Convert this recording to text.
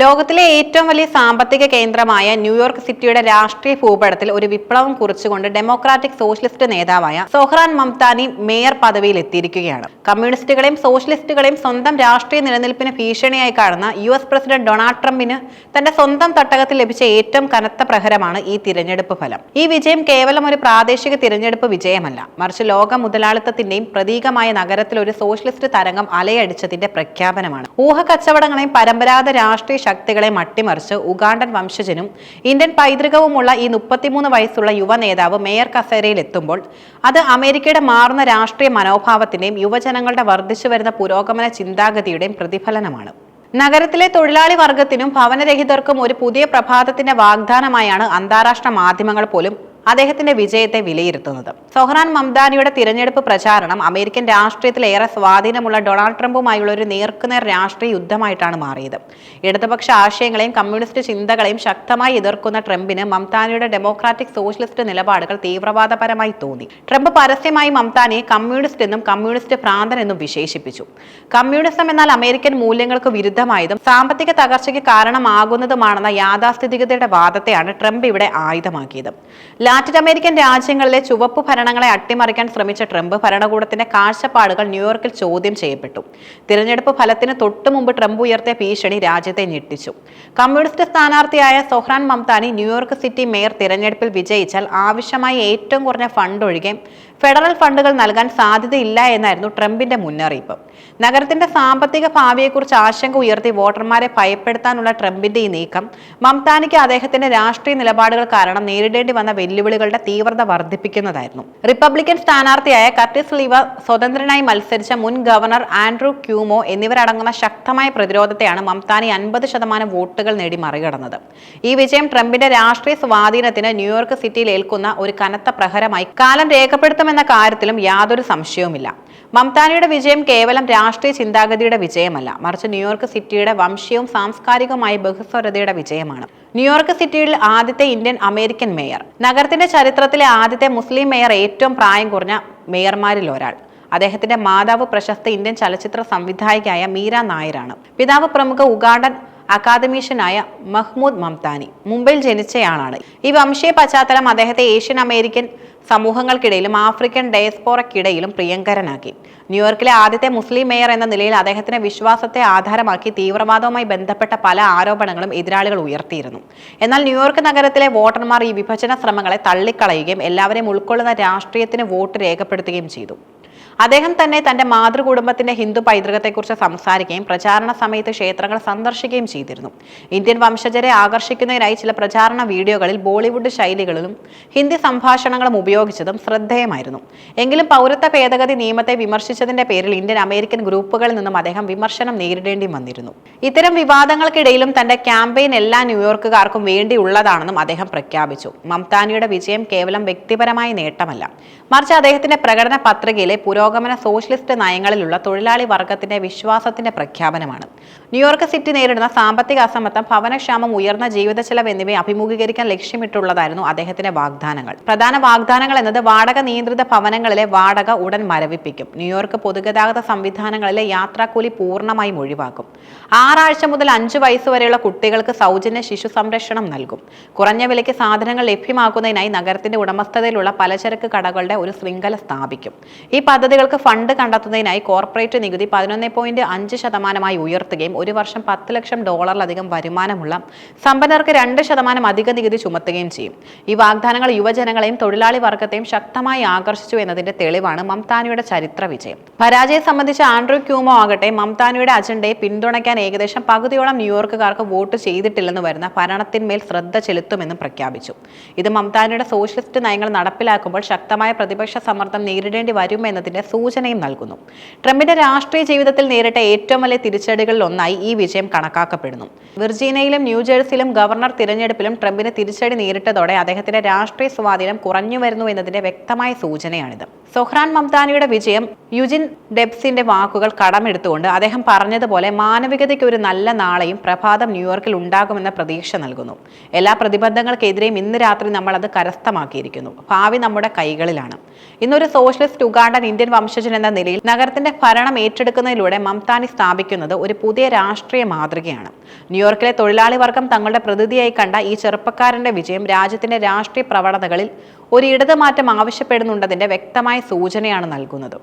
ലോകത്തിലെ ഏറ്റവും വലിയ സാമ്പത്തിക കേന്ദ്രമായ ന്യൂയോർക്ക് സിറ്റിയുടെ രാഷ്ട്രീയ ഭൂപടത്തിൽ ഒരു വിപ്ലവം കുറിച്ചുകൊണ്ട് ഡെമോക്രാറ്റിക് സോഷ്യലിസ്റ്റ് നേതാവായ സൊഹ്റാൻ മംതാനി മേയർ പദവിയിൽ എത്തിയിരിക്കുകയാണ്. കമ്മ്യൂണിസ്റ്റുകളെയും സോഷ്യലിസ്റ്റുകളെയും സ്വന്തം രാഷ്ട്രീയ നിലനിൽപ്പിന് ഭീഷണിയായി കാണുന്ന യു എസ് പ്രസിഡന്റ് ഡൊണാൾഡ് ട്രംപിന് തന്റെ സ്വന്തം തട്ടകത്തിൽ ലഭിച്ച ഏറ്റവും കനത്ത പ്രഹരമാണ് ഈ തിരഞ്ഞെടുപ്പ് ഫലം. ഈ വിജയം കേവലം ഒരു പ്രാദേശിക തിരഞ്ഞെടുപ്പ് വിജയമല്ല. മറിച്ച് ലോക മുതലാളിത്തത്തിന്റെയും പ്രതീകമായ നഗരത്തിൽ ഒരു സോഷ്യലിസ്റ്റ് തരംഗം അലയടിച്ചതിന്റെ പ്രഖ്യാപനമാണ്. ഊഹ കച്ചവടങ്ങളെയും പരമ്പരാഗത രാഷ്ട്രീയ ശക്തികളെ മട്ടിമറിച്ച് ഉഗാണ്ടൻ വംശജനും ഇന്ത്യൻ പൈതൃകവുമുള്ള ഈ മുപ്പത്തിമൂന്ന് വയസ്സുള്ള യുവ നേതാവ് മേയർ കസേരയിൽ എത്തുമ്പോൾ അത് അമേരിക്കയുടെ മാറുന്ന രാഷ്ട്രീയ മനോഭാവത്തിന്റെയും യുവജനങ്ങളുടെ വർദ്ധിച്ചു വരുന്ന പുരോഗമന ചിന്താഗതിയുടെയും പ്രതിഫലനമാണ്. നഗരത്തിലെ തൊഴിലാളി വർഗത്തിനും ഭവനരഹിതർക്കും ഒരു പുതിയ പ്രഭാതത്തിന്റെ വാഗ്ദാനമായാണ് അന്താരാഷ്ട്ര മാധ്യമങ്ങൾ പോലും അദ്ദേഹത്തിന്റെ വിജയത്തെ വിലയിരുത്തുന്നത്. സൊഹ്റാൻ മംദാനിയുടെ തിരഞ്ഞെടുപ്പ് പ്രചാരണം അമേരിക്കൻ രാഷ്ട്രീയത്തിൽ ഏറെ സ്വാധീനമുള്ള ഡൊണാൾഡ് ട്രംപുമായുള്ള ഒരു നേർക്കുനേർ രാഷ്ട്രീയ യുദ്ധമായിട്ടാണ് മാറിയത്. ഇടതുപക്ഷ ആശയങ്ങളെയും കമ്മ്യൂണിസ്റ്റ് ചിന്തകളെയും ശക്തമായി എതിർക്കുന്ന ട്രംപിന് മംതാനിയുടെ ഡെമോക്രാറ്റിക് സോഷ്യലിസ്റ്റ് നിലപാടുകൾ തീവ്രവാദപരമായി തോന്നി. ട്രംപ് പരസ്യമായി മംതാനിയെ കമ്മ്യൂണിസ്റ്റ് എന്നും കമ്മ്യൂണിസ്റ്റ് ഭ്രാന്തൻ എന്നും വിശേഷിപ്പിച്ചു. കമ്മ്യൂണിസം എന്നാൽ അമേരിക്കൻ മൂല്യങ്ങൾക്ക് വിരുദ്ധമായതും സാമ്പത്തിക തകർച്ചയ്ക്ക് കാരണമാകുന്നതുമാണെന്ന യാഥാസ്ഥിതികതയുടെ വാദത്തെയാണ് ട്രംപ് ഇവിടെ ആയുധമാക്കിയത്. ലാറ്റിൻ അമേരിക്കൻ രാജ്യങ്ങളിലെ ചുവപ്പ് ഭരണങ്ങളെ അട്ടിമറിക്കാൻ ശ്രമിച്ച ട്രംപ് ഭരണകൂടത്തിന്റെ കാഴ്ചപ്പാടുകൾ ന്യൂയോർക്കിൽ ചോദ്യം ചെയ്യപ്പെട്ടു. തിരഞ്ഞെടുപ്പ് ഫലത്തിന് തൊട്ടു മുമ്പ് ട്രംപ് ഉയർത്തിയ ഭീഷണി രാജ്യത്തെ ഞെട്ടിച്ചു. Communist സ്ഥാനാർത്ഥിയായ Zohran Mamdani New York city mayor തിരഞ്ഞെടുപ്പിൽ വിജയിച്ചാൽ ആവശ്യമായി ഏറ്റവും കുറഞ്ഞ ഫണ്ട് ഒഴികെ ഫെഡറൽ ഫണ്ടുകൾ നൽകാൻ സാധ്യതയില്ല എന്നായിരുന്നു ട്രംപിന്റെ മുന്നറിയിപ്പ്. നഗരത്തിന്റെ സാമ്പത്തിക ഭാവിയെക്കുറിച്ച് ആശങ്ക ഉയർത്തി വോട്ടർമാരെ ഭയപ്പെടുത്താനുള്ള ട്രംപിന്റെ ഈ നീക്കം മംതാനിക്ക് അദ്ദേഹത്തിന്റെ രാഷ്ട്രീയ നിലപാടുകൾ കാരണം നേരിടേണ്ടി വന്ന വെല്ലുവിളികളുടെ തീവ്രത വർദ്ധിപ്പിക്കുന്നതായിരുന്നു. റിപ്പബ്ലിക്കൻ സ്ഥാനാർത്ഥിയായ കർട്ടിസ് ലീവ സ്വതന്ത്രനായി മത്സരിച്ച മുൻ ഗവർണർ ആൻഡ്രൂ ക്യൂമോ എന്നിവരടങ്ങുന്ന ശക്തമായ പ്രതിരോധത്തെയാണ് മംതാനി അൻപത് ശതമാനം വോട്ടുകൾ നേടി മറികടന്നത്. ഈ വിജയം ട്രംപിന്റെ രാഷ്ട്രീയ സ്വാധീനത്തിന് ന്യൂയോർക്ക് സിറ്റിയിൽ ഏൽക്കുന്ന ഒരു കനത്ത പ്രഹരമായി. കാലം രേഖപ്പെടുത്തുമെന്ന കാര്യത്തിലും യാതൊരു സംശയവുമില്ല. മംതാനിയുടെ വിജയം കേവലം രാഷ്ട്രീയ ചിന്താഗതിയുടെ വിജയമല്ല. മറിച്ച് ന്യൂയോർക്ക് സിറ്റിയുടെ വംശീയവും സാംസ്കാരികവുമായ ബഹുസ്വരതയുടെ വിജയമാണ്. ന്യൂയോർക്ക് സിറ്റിയിൽ ആദ്യത്തെ ഇന്ത്യൻ അമേരിക്കൻ മേയർ. നഗരത്തിന്റെ ചരിത്രത്തിലെ ആദ്യത്തെ മുസ്ലിം മേയർ ഏറ്റവും പ്രായം കുറഞ്ഞ മേയർമാരിൽ ഒരാൾ. അദ്ദേഹത്തിന്റെ മാതാവ് പ്രശസ്ത ഇന്ത്യൻ ചലച്ചിത്ര സംവിധായികയായ മീര നായരാണ്. പിതാവ് പ്രമുഖ ഉഗാണ്ടൻ അക്കാദമീഷ്യനായ മഹ്മൂദ് മംതാനി. മുംബൈയിൽ ജനിച്ചയാളാണ്. ഈ വംശീയ പശ്ചാത്തലം അദ്ദേഹത്തെ ഏഷ്യൻ അമേരിക്കൻ സമൂഹങ്ങൾക്കിടയിലും ആഫ്രിക്കൻ ഡയസ്പോറയ്ക്കിടയിലും പ്രിയങ്കരനാക്കി. ന്യൂയോർക്കിലെ ആദ്യത്തെ മുസ്ലിം മേയർ എന്ന നിലയിൽ അദ്ദേഹത്തിന്റെ വിശ്വാസത്തെ ആധാരമാക്കി തീവ്രവാദവുമായി ബന്ധപ്പെട്ട പല ആരോപണങ്ങളും എതിരാളികൾ ഉയർത്തിയിരുന്നു. എന്നാൽ ന്യൂയോർക്ക് നഗരത്തിലെ വോട്ടർമാർ ഈ വിഭജന ശ്രമങ്ങളെ തള്ളിക്കളയുകയും എല്ലാവരെയും ഉൾക്കൊള്ളുന്ന രാഷ്ട്രീയത്തിന് വോട്ട് രേഖപ്പെടുത്തുകയും ചെയ്തു. അദ്ദേഹം തന്നെ തന്റെ മാതൃകുടുംബത്തിന്റെ ഹിന്ദു പൈതൃകത്തെക്കുറിച്ച് സംസാരിക്കുകയും പ്രചാരണ സമയത്ത് ക്ഷേത്രങ്ങൾ സന്ദർശിക്കുകയും ചെയ്തിരുന്നു. ഇന്ത്യൻ വംശജരെ ആകർഷിക്കുന്നതിനായി ചില പ്രചാരണ വീഡിയോകളിൽ ബോളിവുഡ് ശൈലികളിലും ഹിന്ദി സംഭാഷണങ്ങളും ഉപയോഗിച്ചതും ശ്രദ്ധേയമായിരുന്നു. എങ്കിലും പൗരത്വ ഭേദഗതി നിയമത്തെ വിമർശിച്ചതിന്റെ പേരിൽ ഇന്ത്യൻ അമേരിക്കൻ ഗ്രൂപ്പുകളിൽ നിന്നും അദ്ദേഹം വിമർശനം നേരിടേണ്ടി വന്നിരുന്നു. ഇത്തരം വിവാദങ്ങൾക്കിടയിലും തന്റെ ക്യാമ്പയിൻ എല്ലാ ന്യൂയോർക്കുകാർക്കും വേണ്ടിയുള്ളതാണെന്നും അദ്ദേഹം പ്രഖ്യാപിച്ചു. മംതാനിയുടെ വിജയം കേവലം വ്യക്തിപരമായ നേട്ടമല്ല. മറിച്ച് അദ്ദേഹത്തിന്റെ പ്രകടന പത്രികയിലെ പുരോഗമന സോഷ്യലിസ്റ്റ് നയങ്ങളിലുള്ള തൊഴിലാളി വർഗത്തിന്റെ വിശ്വാസത്തിന്റെ പ്രഖ്യാപനമാണ്. ന്യൂയോർക്ക് സിറ്റി നേരിടുന്ന സാമ്പത്തിക അസമത്വം ഭവനക്ഷാമം ഉയർന്ന ജീവിത ചെലവ് എന്നിവയെ അഭിമുഖീകരിക്കാൻ ലക്ഷ്യമിട്ടുള്ളതായിരുന്നു അദ്ദേഹത്തിന്റെ വാഗ്ദാനങ്ങൾ. പ്രധാന വാഗ്ദാനങ്ങൾ എന്നത് വാടക നിയന്ത്രിത ഭവനങ്ങളിലെ വാടക ഉടൻ മരവിപ്പിക്കും. ന്യൂയോർക്ക് പൊതുഗതാഗത സംവിധാനങ്ങളിലെ യാത്രാക്കൂലി പൂർണമായും ഒഴിവാക്കും. ആറാഴ്ച മുതൽ അഞ്ചു വയസ്സ് വരെയുള്ള കുട്ടികൾക്ക് സൗജന്യ ശിശു സംരക്ഷണം നൽകും. കുറഞ്ഞ വിലയ്ക്ക് സാധനങ്ങൾ ലഭ്യമാക്കുന്നതിനായി നഗരത്തിന്റെ ഉടമസ്ഥതയിലുള്ള പലചരക്ക് കടകളുടെ ഒരു ശൃംഖല സ്ഥാപിക്കും. ഈ പദ്ധതികൾക്ക് ഫണ്ട് കണ്ടെത്തുന്നതിനായി കോർപ്പറേറ്റ് നികുതി പതിനൊന്ന് പോയിന്റ് അഞ്ച് ശതമാനമായി ഉയർത്തുകയും ഒരു വർഷം പത്ത് ലക്ഷം ഡോളറിലധികം വരുമാനമുള്ള സമ്പന്നർക്ക് രണ്ട് ശതമാനം അധിക നികുതി ചുമത്തുകയും ചെയ്യും. ഈ വാഗ്ദാനങ്ങൾ യുവജനങ്ങളെയും തൊഴിലാളി വർഗത്തെയും ശക്തമായി ആകർഷിച്ചു എന്നതിന്റെ തെളിവാണ് മംതാനിയുടെ ചരിത്ര വിജയം. പരാജയം സംബന്ധിച്ച ആൻഡ്രൂ ക്യൂമോ ആകട്ടെ മംതാനിയുടെ അജണ്ടയെ പിന്തുണയ്ക്കാൻ ഏകദേശം പകുതിയോളം ന്യൂയോർക്കുകാർക്ക് വോട്ട് ചെയ്തിട്ടില്ലെന്ന് വരുന്ന ഭരണത്തിന്മേൽ ശ്രദ്ധ ചെലുത്തുമെന്നും പ്രഖ്യാപിച്ചു. ഇത് മംതാനിയുടെ സോഷ്യലിസ്റ്റ് നയങ്ങൾ നടപ്പിലാക്കുമ്പോൾ ശക്തമായ പ്രതിപക്ഷ സമ്മർദ്ദം നേരിടേണ്ടി വരുമെന്നതിന്റെ സൂചനയും നൽകുന്നു. ട്രംപിന്റെ രാഷ്ട്രീയ ജീവിതത്തിൽ നേരിട്ട ഏറ്റവും വലിയ തിരിച്ചടികളിൽ ഒന്നായി ഈ വിജയം കണക്കാക്കപ്പെടുന്നു. വിർജീനയിലും ന്യൂജേഴ്സിയിലും ഗവർണർ തിരഞ്ഞെടുപ്പിലും ട്രംപിന് തിരിച്ചടി നേരിട്ടതോടെ അദ്ദേഹത്തിന്റെ രാഷ്ട്രീയ സ്വാധീനം കുറഞ്ഞു വരുന്നു എന്നതിന്റെ വ്യക്തമായ സൂചനയാണിത്. സൊഹ്റാൻ മംതാനിയുടെ വിജയം യുജിൻ ഡെബ്സിന്റെ വാക്കുകൾ കടമെടുത്തുകൊണ്ട് അദ്ദേഹം പറഞ്ഞതുപോലെ മാനവികതയ്ക്ക് ഒരു നല്ല നാളെയും പ്രഭാതം ന്യൂയോർക്കിൽ ഉണ്ടാകുമെന്ന പ്രതീക്ഷ നൽകുന്നു. എല്ലാ പ്രതിബന്ധങ്ങൾക്കെതിരെയും ഇന്ന് രാത്രി നമ്മൾ അത് കരസ്ഥമാക്കിയിരിക്കുന്നു. ഭാവി നമ്മുടെ കൈകളിലാണ്. ഇന്നൊരു സോഷ്യലിസ്റ്റ് ഉഗാണ്ടൻ ഇന്ത്യൻ വംശജൻ എന്ന നിലയിൽ നഗരത്തിന്റെ ഭരണം ഏറ്റെടുക്കുന്നതിലൂടെ മംതാനി സ്ഥാപിക്കുന്നത് ഒരു പുതിയ രാഷ്ട്രീയ മാതൃകയാണ്. ന്യൂയോർക്കിലെ തൊഴിലാളി വർഗം തങ്ങളുടെ പ്രതിനിധിയായി കണ്ട ഈ ചെറുപ്പക്കാരന്റെ വിജയം രാജ്യത്തിന്റെ രാഷ്ട്രീയ പ്രവണതകളിൽ ഒരു ഇടതുമാറ്റം ആവശ്യപ്പെടുന്നുണ്ടതിന്റെ വ്യക്തമായ സൂചനയാണ് നൽകുന്നത്.